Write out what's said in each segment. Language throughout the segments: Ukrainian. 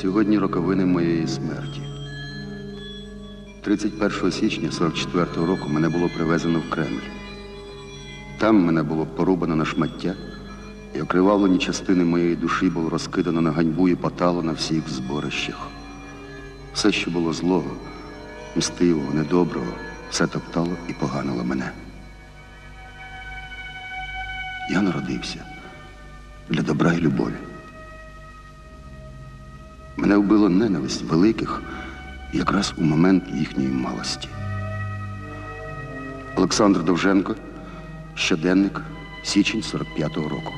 Сьогодні роковини моєї смерті. 31 січня 44-го року мене було привезено в Кремль. Там мене було порубано на шмаття, і окривавлені частини моєї душі було розкидано на ганьбу і потало на всіх зборищах. Все, що було злого, мстивого, недоброго, все топтало і поганило мене. Я народився для добра і любові. Мене вбило ненависть великих якраз у момент їхньої малості. Олександр Довженко, щоденник, січень 45-го року.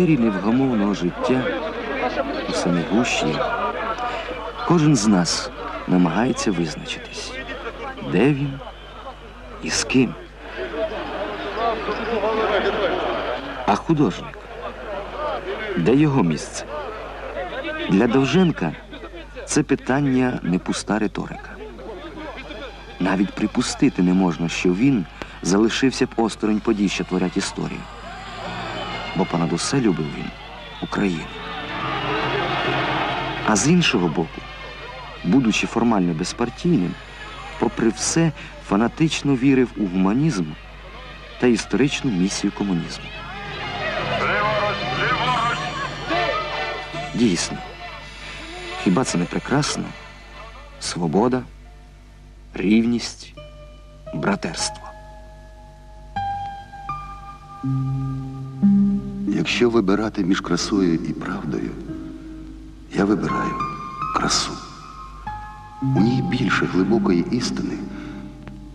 Вирі невгамовного життя у самій гущі кожен з нас намагається визначитись, де він і з ким. А художник, де його місце? Для Довженка це питання не пуста риторика. Навіть припустити не можна, що він залишився б осторонь подій, що творять історію бо понад усе любив він Україну. А з іншого боку, будучи формально безпартійним, попри все, фанатично вірив у гуманізм та історичну місію комунізму. Дійсно, хіба це не прекрасно? Свобода, рівність, братерство. Якщо вибирати між красою і правдою, я вибираю красу. У ній більше глибокої істини,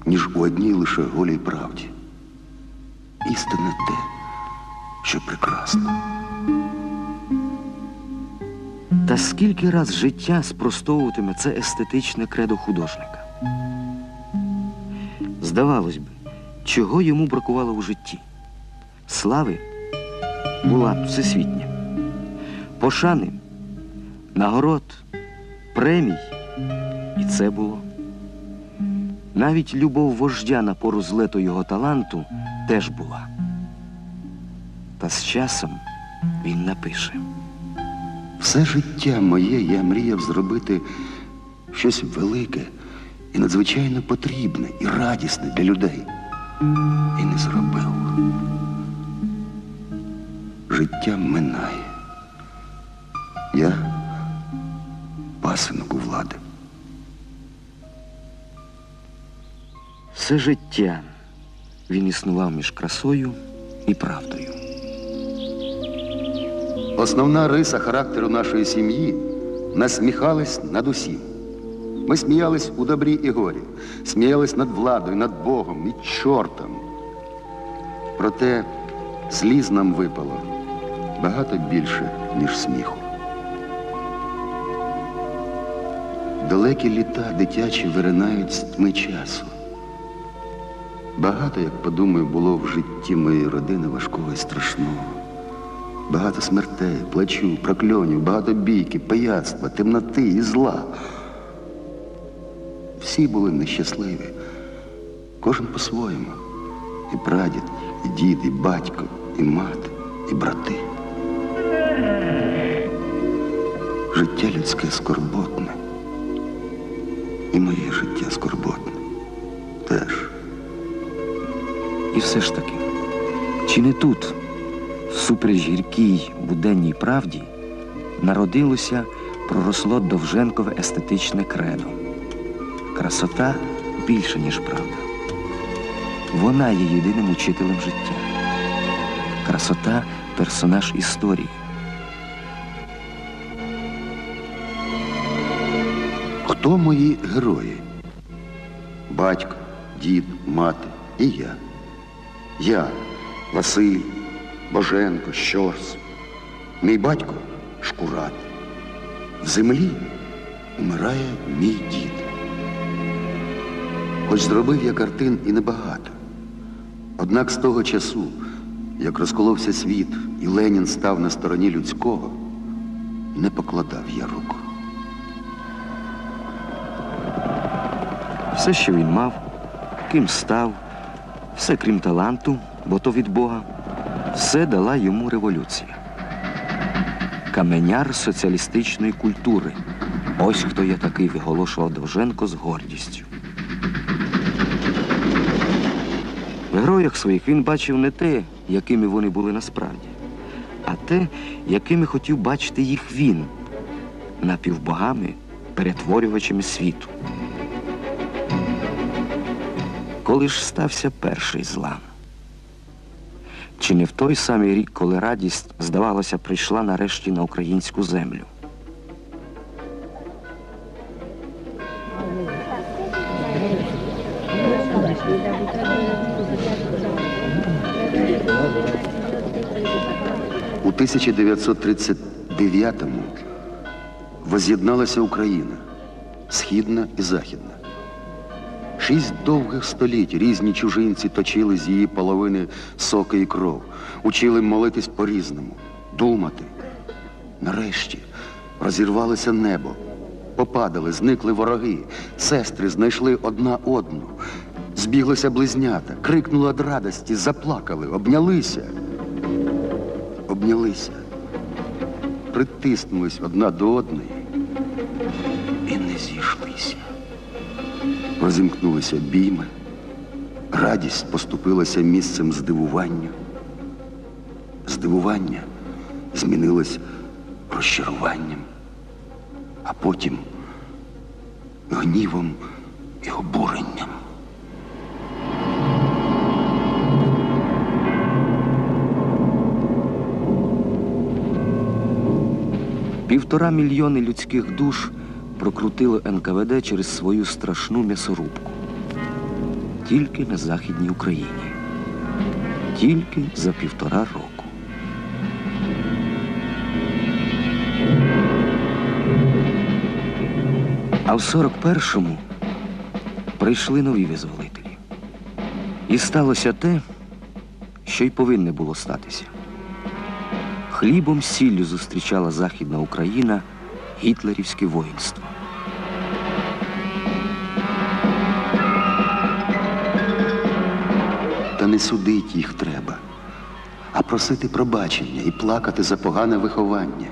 ніж у одній лише голій правді. Істинне те, що прекрасно. Та скільки раз життя спростовуватиме це естетичне кредо художника? Здавалось би, чого йому бракувало у житті? Слави була всесвітня. Пошани, нагород, премій. І це було. Навіть любов вождя на пору злету його таланту теж була. Та з часом він напише. Все життя моє я мріяв зробити щось велике і надзвичайно потрібне і радісне для людей. І не зробив. Життя минає. Я пасинок у влади. Все життя він існував між красою і правдою. Основна риса характеру нашої сім'ї насміхались над усім. Ми сміялись у добрі і горі, сміялись над владою, над Богом і чортом. Проте сліз нам випало багато більше, ніж сміху. Далекі літа дитячі виринають з тьми часу. Багато, як подумаю, було в житті моєї родини важкого і страшного. Багато смертей, плачу, прокльонів, багато бійки, пияцтва, темноти і зла. Всі були нещасливі, кожен по-своєму. І прадід, і дід, і батько, і мати, і брати. Життя людське скорботне. І моє життя скорботне. Теж. І все ж таки, чи не тут, всупереч гіркій буденній правді, народилося, проросло Довженкове естетичне кредо. Красота більше, ніж правда. Вона є єдиним учителем життя. Красота персонаж історії. Хто мої герої? Батько, дід, мати і я. Я, Василь, Боженко, Щорс. Мій батько Шкурат. В землі умирає мій дід. Хоч зробив я картин і небагато. Однак з того часу, як розколовся світ і Ленін став на стороні людського, не покладав я руку. Все, що він мав, ким став, все крім таланту, бо то від Бога, все дала йому революція. Каменяр соціалістичної культури. Ось хто я такий, виголошував Довженко з гордістю. В героях своїх він бачив не те, якими вони були насправді, а те, якими хотів бачити їх він, напівбогами, перетворювачами світу. Коли ж стався перший злам? Чи не в той самий рік, коли радість, здавалося, прийшла нарешті на українську землю? У 1939-му воз'єдналася Україна, східна і західна. Шість довгих століть різні чужинці точили з її половини соки і кров, учили молитись по-різному, думати. Нарешті розірвалося небо, попадали, зникли вороги, сестри знайшли одна одну, збіглися близнята, крикнули від радості, заплакали, обнялися. Обнялися, притиснулись одна до одної і не зійшлися. Розімкнулися бійми, радість поступилася місцем здивування. Здивування змінилось розчаруванням, а потім гнівом і обуренням. Півтора мільйони людських душ прокрутило НКВД через свою страшну м'ясорубку. Тільки на Західній Україні. Тільки за півтора року. А в 41-му прийшли нові визволителі. І сталося те, що й повинне було статися. Хлібом сіллю зустрічала Західна Україна гітлерівське воїнство. Та не судить їх треба, а просити пробачення і плакати за погане виховання,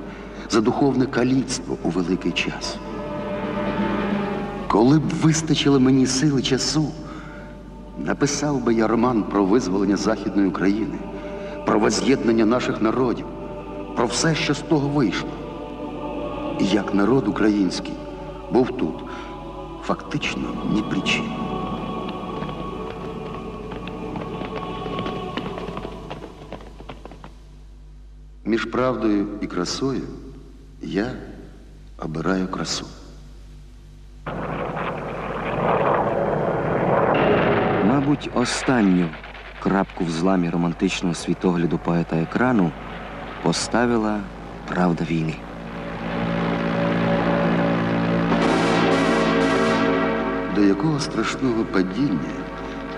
за духовне каліцтво у великий час. Коли б вистачило мені сили часу, написав би я роман про визволення Західної України, про воз'єднання наших народів, про все, що з того вийшло. Як народ український був тут, фактично ні при чим. Між правдою і красою я обираю красу. Мабуть, останню крапку в зламі романтичного світогляду поета екрану поставила правда війни. До якого страшного падіння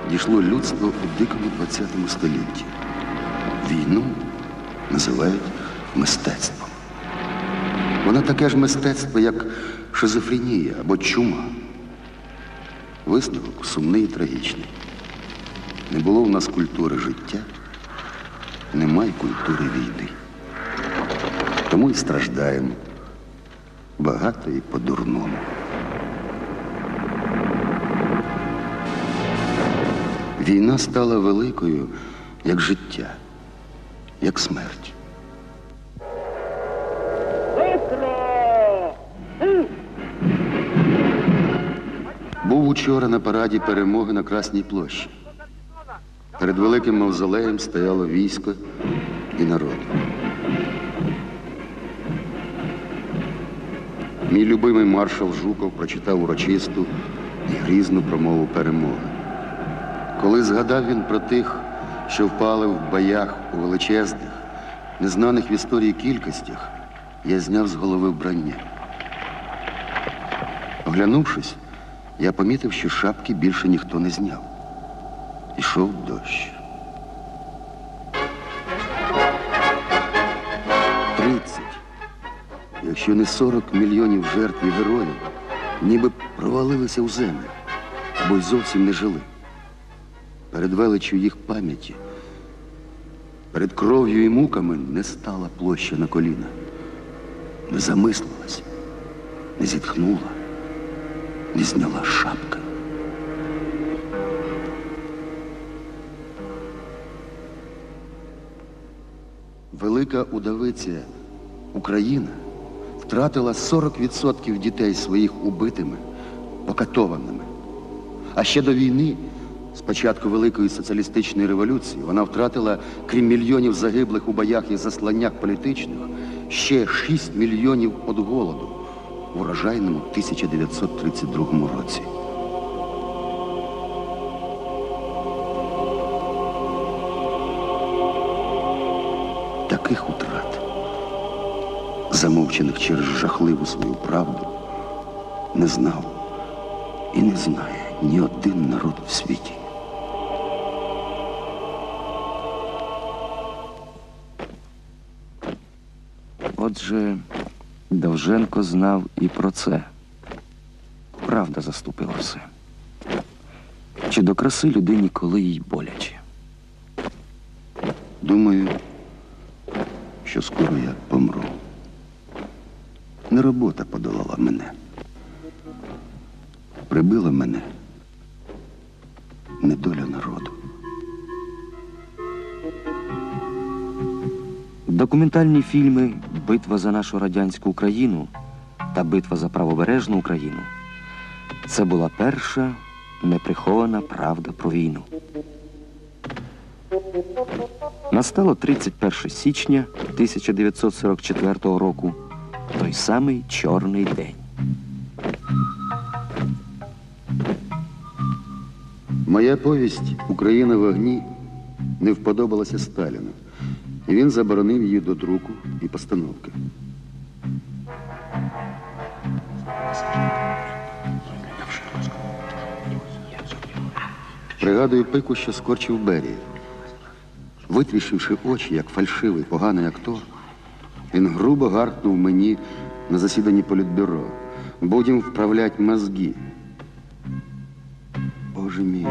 дійшло людство у дикому ХХ столітті? Війну називають мистецтвом. Вона таке ж мистецтво, як шизофренія або чума. Висновок сумний і трагічний. Не було в нас культури життя, немає культури війни. Тому і страждаємо. Багато і по-дурному. Війна стала великою, як життя, як смерть. Був учора на параді перемоги на Красній площі. Перед великим мавзолеєм стояло військо і народ. Мій любимий маршал Жуков прочитав урочисту і грізну промову перемоги. Коли згадав він про тих, що впали в боях у величезних, незнаних в історії кількостях, я зняв з голови вбрання. Оглянувшись, я помітив, що шапки більше ніхто не зняв. Ішов дощ. Тридцять. Якщо не 40 мільйонів жертв і героїв, ніби провалилися у землю або й зовсім не жили. Перед величчю їх пам'яті, перед кров'ю і муками не стала площа на коліна, не замислилась, не зітхнула, не зняла шапки. Велика удавиця Україна втратила 40% дітей своїх убитими, покатованими. А ще до війни, з початку Великої соціалістичної революції, вона втратила, крім мільйонів загиблих у боях і засланнях політичних, ще 6 мільйонів від голоду в урожайному 1932 році. Таких утрат, замовчених через жахливу свою правду, не знав і не знає ні один народ в світі. Отже, Довженко знав і про це. Правда заступила все. Чи до краси людині, коли їй боляче? Думаю, що скоро я помру. Не робота подолала мене. Прибила мене недоля народу. Документальні фільми Битва за нашу радянську Україну та Битва за правобережну Україну це була перша неприхована правда про війну. Настало 31 січня 1944 року, той самий чорний день. Моя повість Україна в огні не вподобалася Сталіну, і він заборонив її до друку і постановки. Пригадую пику, що скорчив Берія. Витріщивши очі, як фальшивий, поганий актор, він грубо гаркнув мені на засіданні політбюро. Будем вправлять мозги. Боже мій,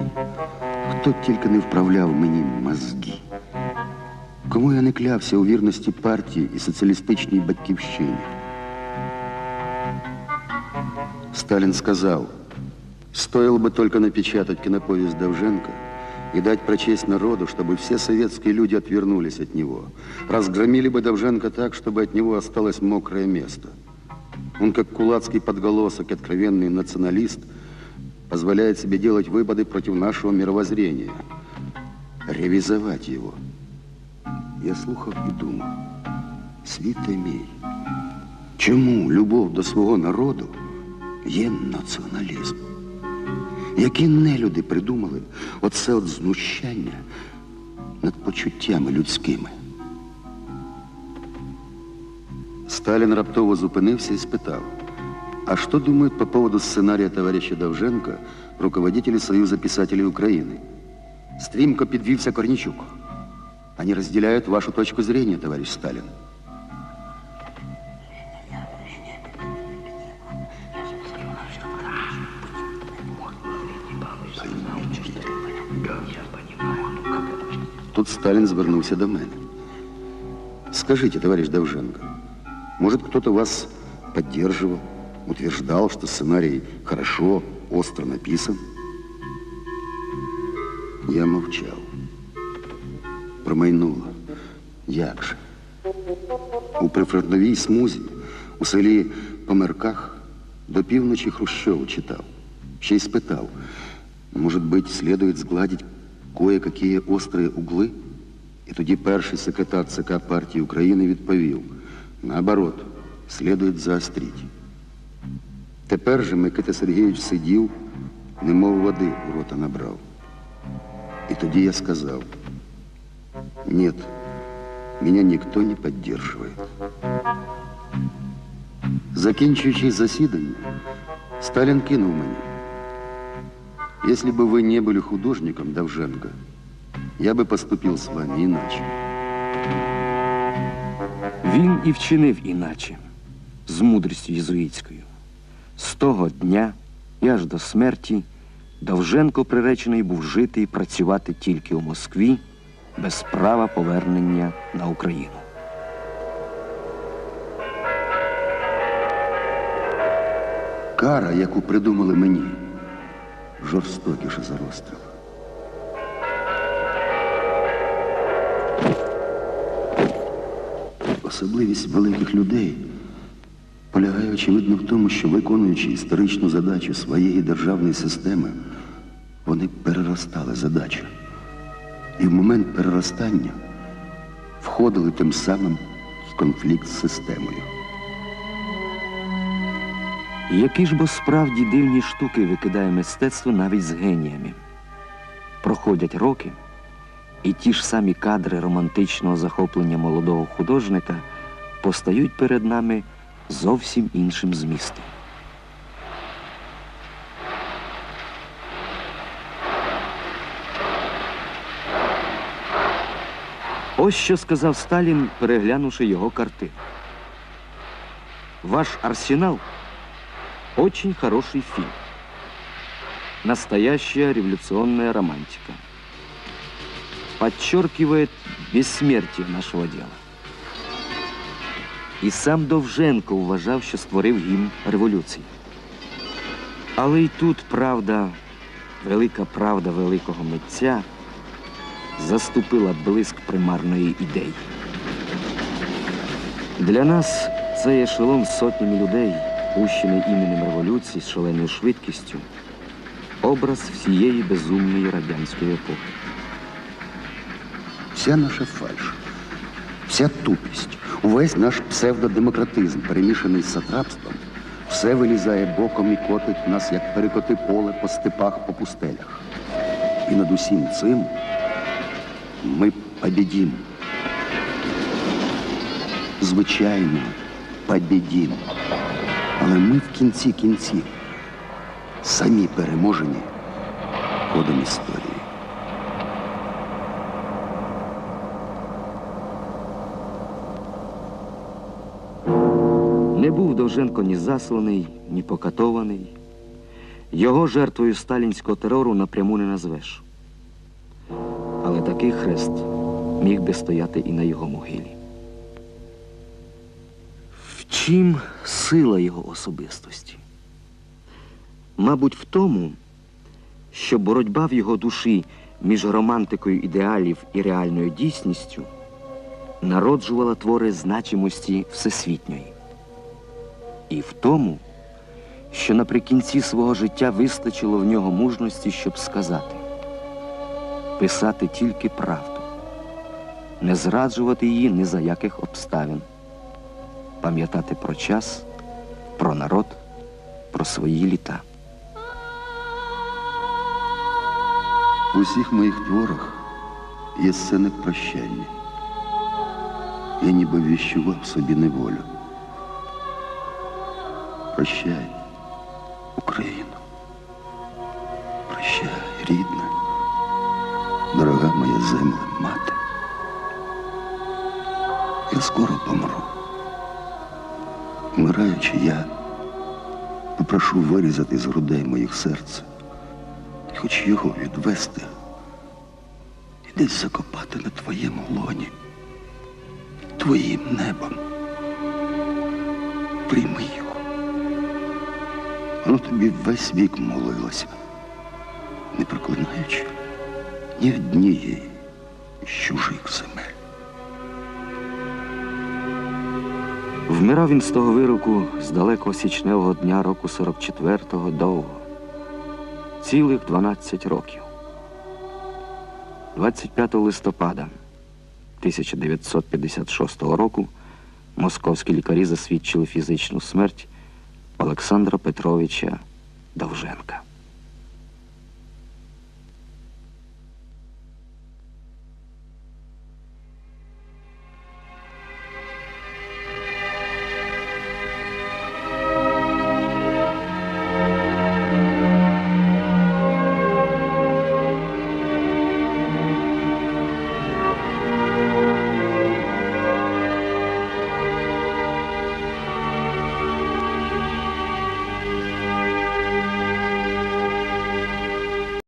хто тільки не вправляв мені мозги. Кому я не клявся у вірності партії і соціалістичній батьківщині. Сталин сказал, стоило бы только напечатать киноповесть Довженко и дать прочесть народу, чтобы все советские люди отвернулись от него. Разгромили бы Довженко так, чтобы от него осталось мокрое место. Он, как кулацкий подголосок, откровенный националист, позволяет себе делать выводы против нашего мировоззрения, ревизовать его. Я слухав і думав, світе мій, чому любов до свого народу є націоналізм? Які нелюди придумали оце от знущання над почуттями людськими? Сталин раптово зупинився і спитав, а что думают по поводу сценария товарища Довженко руководители Союза писателей Украины? Стрімко підвівся Корнічук. Они разделяют вашу точку зрения, товарищ Сталин. Тут Сталин звернувся до мене. Скажите, товарищ Довженко, может, кто-то вас поддерживал, утверждал, что сценарий хорошо, остро написан? Я мовчав. Промайнуло. Як же? У прифронтовій смузі, у селі Померках, до півночі Хрущову читав. Ще й спитав, может быть, следует сгладить кое-какие острые угли? І тоді перший секретар ЦК партії України відповів, наоборот, слідує заострити. Тепер же Микита Сергійович сидів, немов води у рота набрав. І тоді я сказав, нет, меня никто не поддерживает. Закінчуючи засідання, Сталін кинув мені. Если бы вы не были художником, Довженко, я бы поступил с вами иначе. Він і вчинив іначе, з мудрістю єзуїтською. З того дня і аж до смерті Довженко приречений був жити і працювати тільки у Москві без права повернення на Україну. Кара, яку придумали мені, жорстокіше за розстріл. Особливість великих людей полягає, очевидно, в тому, що виконуючи історичну задачу своєї державної системи, вони переростали задачу. І в момент переростання входили тим самим в конфлікт з системою. Які ж бо справді дивні штуки викидає мистецтво навіть з геніями. Проходять роки, і ті ж самі кадри романтичного захоплення молодого художника постають перед нами зовсім іншим змістом. Ось що сказав Сталін, переглянувши його картину. Ваш арсенал очень хороший фильм. Настоящая революционная романтика. Подчеркивает бессмертие нашего дела. І сам Довженко вважав, що створив гімн революції. Але й тут правда, велика правда великого митця заступила блиск примарної ідеї. Для нас цей ешелон з сотнями людей, пущений іменем революції з шаленою швидкістю, образ всієї безумної радянської епохи. Вся наша фальш, вся тупість, увесь наш псевдодемократизм, перемішаний з сатрапством, все вилізає боком і котить нас, як перекоти поле по степах, по пустелях. І над усім цим ми побідім. Звичайно, побідім. Але ми в кінці кінців самі переможені ходом історії. Не був Довженко ні засланий, ні покатований. Його жертвою сталінського терору напряму не назвеш. Але такий хрест міг би стояти і на його могилі. В чим сила його особистості? Мабуть, в тому, що боротьба в його душі між романтикою ідеалів і реальною дійсністю народжувала твори значимості всесвітньої. І в тому, що наприкінці свого життя вистачило в нього мужності, щоб сказати писати тільки правду, не зраджувати її ні за яких обставин, пам'ятати про час, про народ, про свої літа. У всіх моїх творах є сцени прощання. Я ніби віщував собі неволю. Прощай, Україну. Прощай, рідна, дорога моя земля, мати. Я скоро помру. Вмираючи, я попрошу вирізати з грудей моїх серце і хоч його відвести і десь закопати на твоєму лоні, твоїм небом. Прийми його. Воно тобі весь вік молилося, не проклинаючи ні однієї з чужих земель. Вмирав він з того вироку з далекого січневого дня року 44-го довго. Цілих 12 років. 25 листопада 1956 року московські лікарі засвідчили фізичну смерть Олександра Петровича Довженка.